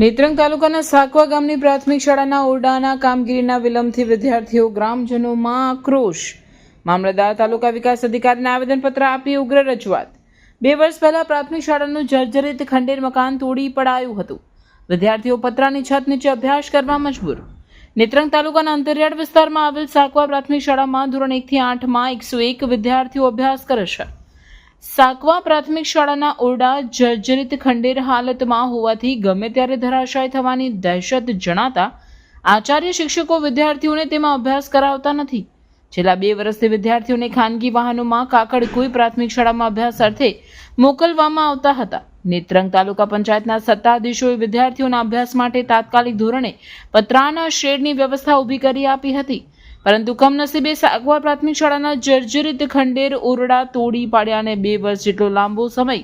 નેત્રંગ તાલુકાના સાકવા ગામની પ્રાથમિક શાળાના ઓરડાના કામગીરીના વિલંબથી વિદ્યાર્થીઓ ગ્રામજનોમાં આક્રોશ. મામલતદાર તાલુકા વિકાસ અધિકારીને આવેદનપત્ર આપી ઉગ્ર રજૂઆત. બે વર્ષ પહેલા પ્રાથમિક શાળાનું જર્જરિત ખંડેર મકાન તોડી પડાયું હતું. વિદ્યાર્થીઓ પતરાની છત નીચે અભ્યાસ કરવા મજબૂર. નેત્રંગ તાલુકાના અંતરિયાળ વિસ્તારમાં આવેલ સાકવા પ્રાથમિક શાળામાં ધોરણ એકથી આઠમાં એકસો એક વિદ્યાર્થીઓ અભ્યાસ કરે છે. સાકવા પ્રાથમિક શાળાના ઓરડા જર્જરિત ખંડેર હાલતમાં હોવાથી ગમે ત્યારે ધરાશાય થવાની દહેશત જણાતા આચાર્ય શિક્ષકો વિદ્યાર્થીઓને તેમાં અભ્યાસ કરાવતા નથી. છેલ્લા બે વર્ષથી વિદ્યાર્થીઓને ખાનગી વાહનોમાં કાકડ કોઈ પ્રાથમિક શાળામાં અભ્યાસ અર્થે મોકલવામાં આવતા હતા. નેત્રંગ તાલુકા પંચાયતના સત્તાધીશોએ વિદ્યાર્થીઓના અભ્યાસ માટે તાત્કાલિક ધોરણે પતરાના શેડની વ્યવસ્થા ઊભી કરી આપી હતી. પરંતુ કમનસીબે સાગવા પ્રાથમિક શાળાના જર્જરિત ખંડેર ઓરડા તોડી પાડ્યા અને બે વર્ષ જેટલો લાંબો સમય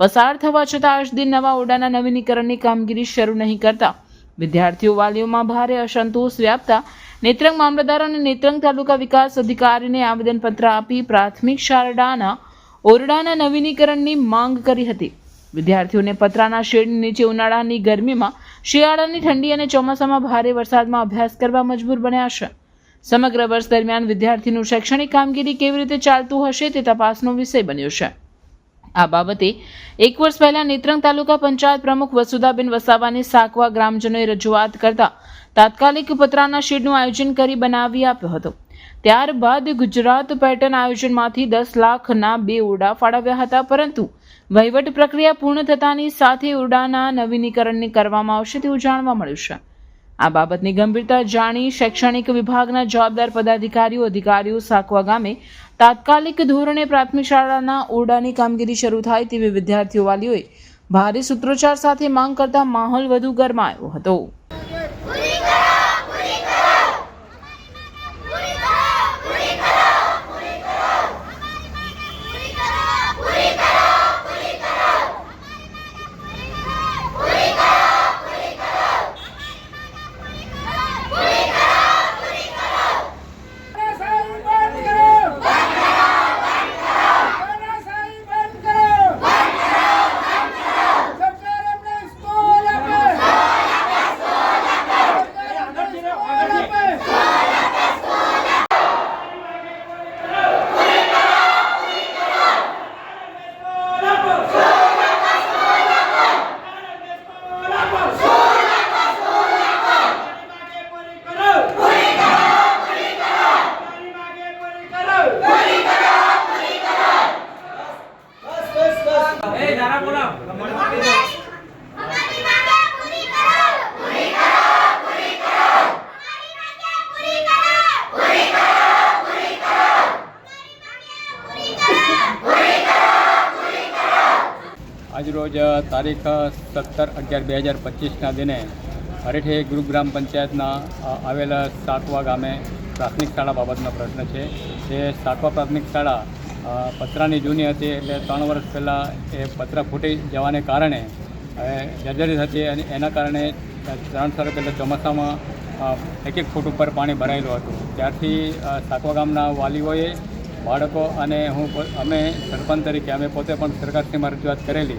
પસાર થવા છતાં આજ નવા ઓરડાના નવીનીકરણની કામગીરી શરૂ નહીં કરતા. વિદ્યાર્થીઓ વાલીઓમાં ભારે અસંતોષ વ્યાપતા નેત્રંગ મામલતદાર અને નેત્રંગ તાલુકા વિકાસ અધિકારીને આવેદનપત્ર આપી પ્રાથમિક શાળાના ઓરડાના નવીનીકરણની માંગ કરી હતી. વિદ્યાર્થીઓને પતરાના શેડની નીચે ઉનાળાની ગરમીમાં શિયાળાની ઠંડી અને ચોમાસામાં ભારે વરસાદમાં અભ્યાસ કરવા મજબૂર બન્યા છે. સમગ્ર વર્ષ દરમિયાન વિદ્યાર્થીનું શૈક્ષણિક કામગીરી કેવી રીતે ચાલતું હશે તે તપાસનો વિષય બન્યો છે. આ બાબતે એક વર્ષ પહેલા નેત્રંગ તાલુકા પંચાયત પ્રમુખ વસુદાબેન વસાવાની સાકવા ગ્રામજનોએ રજૂઆત કરતા તાત્કાલિક પતરાના શેડનું આયોજન કરી બનાવી આપ્યો હતો. ત્યારબાદ ગુજરાત પેટર્ન આયોજનમાંથી દસ લાખના બે ઓરડા ફાળવ્યા હતા, પરંતુ વહીવટ પ્રક્રિયા પૂર્ણ થતાની સાથે ઓરડાના નવીનીકરણની કરવામાં આવશે તેવું જાણવા મળ્યું છે. આ બાબતની ગંભીરતા જાણી શૈક્ષણિક વિભાગના જવાબદાર પદાધિકારીઓ, અધિકારીઓ સાકવા ગામે તાત્કાલિક ધોરણે પ્રાથમિક શાળાના ઓરડાની કામગીરી શરૂ થાય તેવી વિદ્યાર્થીઓ વાલીઓએ ભારે સૂત્રોચ્ચાર સાથે માંગ કરતા માહોલ વધુ ગરમાયો હતો. આજરોજ તારીખ સત્તર અગિયાર બે હજાર પચીસના દિને હરેઠે ગુરુગ્રામ પંચાયતના આવેલા સાતવા ગામે પ્રાથમિક શાળા બાબતનો પ્રશ્ન છે. તે સાતવા પ્રાથમિક શાળા પતરાની જૂની હતી એટલે ત્રણ વર્ષ પહેલાં એ પતરા ફૂટી જવાને કારણે જર્જરી હતી અને એના કારણે ત્રણ સાલ પહેલાં ચોમાસામાં એક એક ફૂટ ઉપર પાણી ભરાયેલું હતું. ત્યારથી સાતવા ગામના વાલીઓએ બાળકો અને હું અમે સરપંચ તરીકે, અમે પોતે પણ સરકારશ્રીમાં રજૂઆત કરેલી.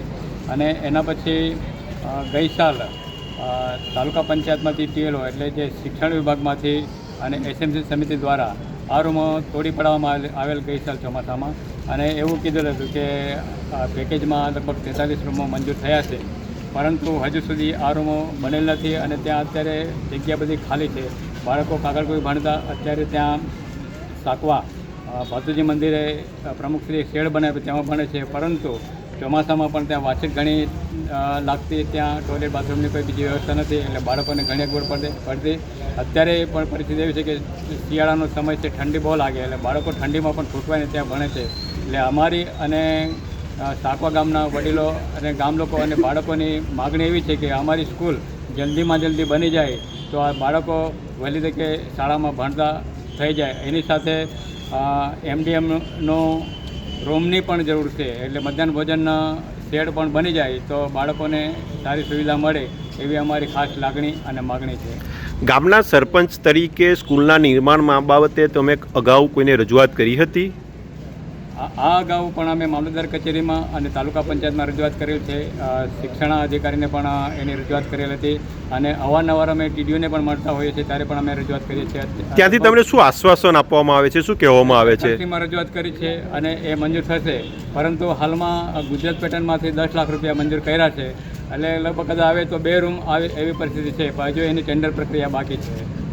અને એના પછી ગઈ સાલ તાલુકા પંચાયતમાંથી ટીએલઓ એટલે જે શિક્ષણ વિભાગમાંથી અને એસએમસી સમિતિ દ્વારા આ રૂમો તોડી પાડવામાં આવેલ- ગઈ સાલ ચોમાસામાં. અને એવું કીધેલું હતું કે પેકેજમાં લગભગ તેતાલીસ રૂમો મંજૂર થયા છે. પરંતુ હજુ સુધી આ રૂમો બનેલ નથી અને ત્યાં અત્યારે જગ્યા બધી ખાલી છે. બાળકો કાગળ કોઈ ભણતા, અત્યારે ત્યાં સાકવા ભાતુજી મંદિરે પ્રમુખશ્રી શેડ બનાવ્યો તેમાં ભણે છે, પરંતુ ચોમાસામાં પણ ત્યાં વાંચીત ઘણી લાગતી ત્યાં ટોયલેટ બાથરૂમની કોઈ બીજી વ્યવસ્થા નથી, એટલે બાળકોને ઘણી અગવડ પડતી પડતી. અત્યારે પણ પરિસ્થિતિ એવી છે કે શિયાળાનો સમય છે, ઠંડી બહુ લાગે, એટલે બાળકો ઠંડીમાં પણ છૂટવાઈને ત્યાં ભણે છે. એટલે અમારી અને સાકવા ગામના વડીલો અને ગામ લોકો અને બાળકોની માગણી એવી છે કે અમારી સ્કૂલ જલ્દીમાં જલ્દી બની જાય, તો આ બાળકો વહેલી તકે શાળામાં ભણતા થઈ જાય. એની સાથે એમડીએમનો રૂમની પણ જરૂર છે. એટલે મધ્યાહન ભોજનના શેડ પણ બની જાય તો બાળકોને સારી સુવિધા મળે એવી અમારી ખાસ લાગણી અને માગણી છે. ગામના સરપંચ તરીકે સ્કૂલના નિર્માણ બાબતે તમે અગાઉ કોઈને રજૂઆત કરી હતી? આ અગાઉ પણ અમે મામલતદાર કચેરીમાં અને તાલુકા પંચાયતમાં રજૂઆત કરેલ છે. અ, શિક્ષણ અધિકારીને પણ એની રજૂઆત કરેલ હતી અને અવારનવાર અમે ટીડીઓને પણ મળતા હોઈએ છીએ ત્યારે પણ અમે રજૂઆત કરીએ છીએ. ત્યાંથી તમને શું આશ્વાસન આપવામાં આવે છે? શું કહેવામાં આવે છે? રજૂઆત કરી છે અને એ મંજૂર થશે. પરંતુ હાલમાં ગુજરાત પેટર્નમાંથી દસ લાખ રૂપિયા મંજૂર કર્યા છે. એટલે લગભગ કદાચ આવે તો બે રૂમ આવે એવી પરિસ્થિતિ છે. હજુ એની ટેન્ડર પ્રક્રિયા બાકી છે.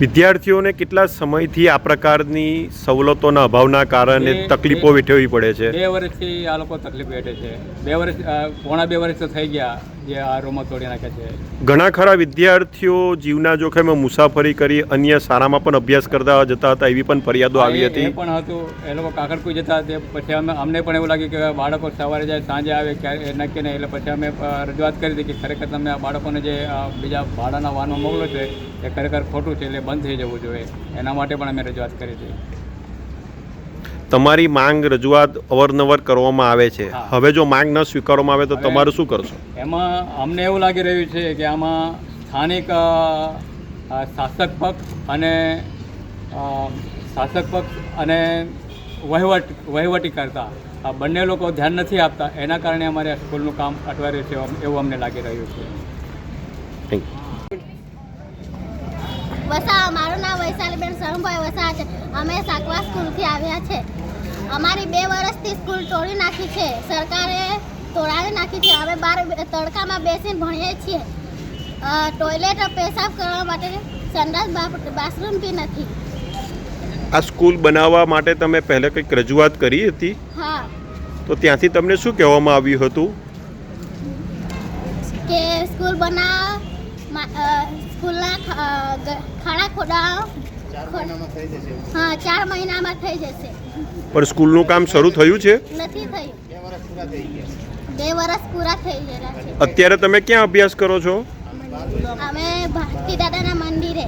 વિદ્યાર્થીઓને કેટલા સમયથી આ પ્રકારની સવલતોના અભાવના કારણે તકલીફો વેઠવી પડે છે? બે વર્ષથી આ લોકો તકલીફ વેઠે છે. બે વર્ષ પોણા બે વર્ષ તો થઈ ગયા. જે આ રૂમો તોડી નાખ્યા છે. ઘણા ખરા વિદ્યાર્થીઓ જીવના જોખમે મુસાફરી કરી અન્ય શાળામાં પણ અભ્યાસ કરતા જતા હતા એવી પણ ફરિયાદો આવી હતી. એ પણ હતું. એ લોકો કાકડકુઈ જતા તે પછી અમે અમને પણ એવું લાગ્યું કે બાળકો સવારે જાય સાંજે આવે ક્યારે નક્કી નહીં. એટલે પછી અમે રજૂઆત કરી હતી કે ખરેખર તમે આ બાળકોને જે બીજા ભાડાના વાહનો મોકલો છે એ ખરેખર ખોટું છે એટલે બંધ થઈ જવું જોઈએ. એના માટે પણ અમે રજૂઆત કરી હતી. તમારી માંગ રજૂઆત અવારનવાર કરવામાં આવે છે. હવે જો માંગ ન સ્વીકારવામાં આવે તો તમારું શું કરશો? એમાં અમને એવું લાગી રહ્યું છે કે આમાં સ્થાનિક શાસક પક્ષ અને શાસક પક્ષ અને વહીવટ વહીવટી કરતા આ બંને લોકો ધ્યાન નથી આપતા. એના કારણે અમારે સ્કૂલનું કામ અટવાઈ રહ્યું છે એવું અમને લાગી રહ્યું છે. થેન્ક યુ વસા મારું નામ વૈશાલીબેન શરણભાઈ વસા છે. અમે સાકવા સ્કૂલથી આવ્યા છે. અમારી બે વર્ષથી સ્કૂલ તોડી નાખી છે. સરકારે તોડાવી નાખી છે. અમે બાર તડકામાં બેસીને ભણીએ છીએ. ટોયલેટ પેશાબ કરવા માટે સંડાસ બાથરૂમ બી નથી. આ સ્કૂલ બનાવવા માટે તમે પહેલાં કંઈક રજૂઆત કરી હતી? હા. તો ત્યાંથી તમને શું કહેવામાં આવ્યું હતું? કે સ્કૂલ બનાવ સ્કૂલના ખાડા ખોદાવ હા ચાર મહિનામાં થઈ જશે. પણ સ્કૂલનું કામ શરૂ થયું છે? નથી થયું. બે વર્ષ પૂરા થઈ ગયેલા છે. અત્યારે તમે ક્યાં અભ્યાસ કરો છો? અમે ભારતી દાદાના મંદિરે.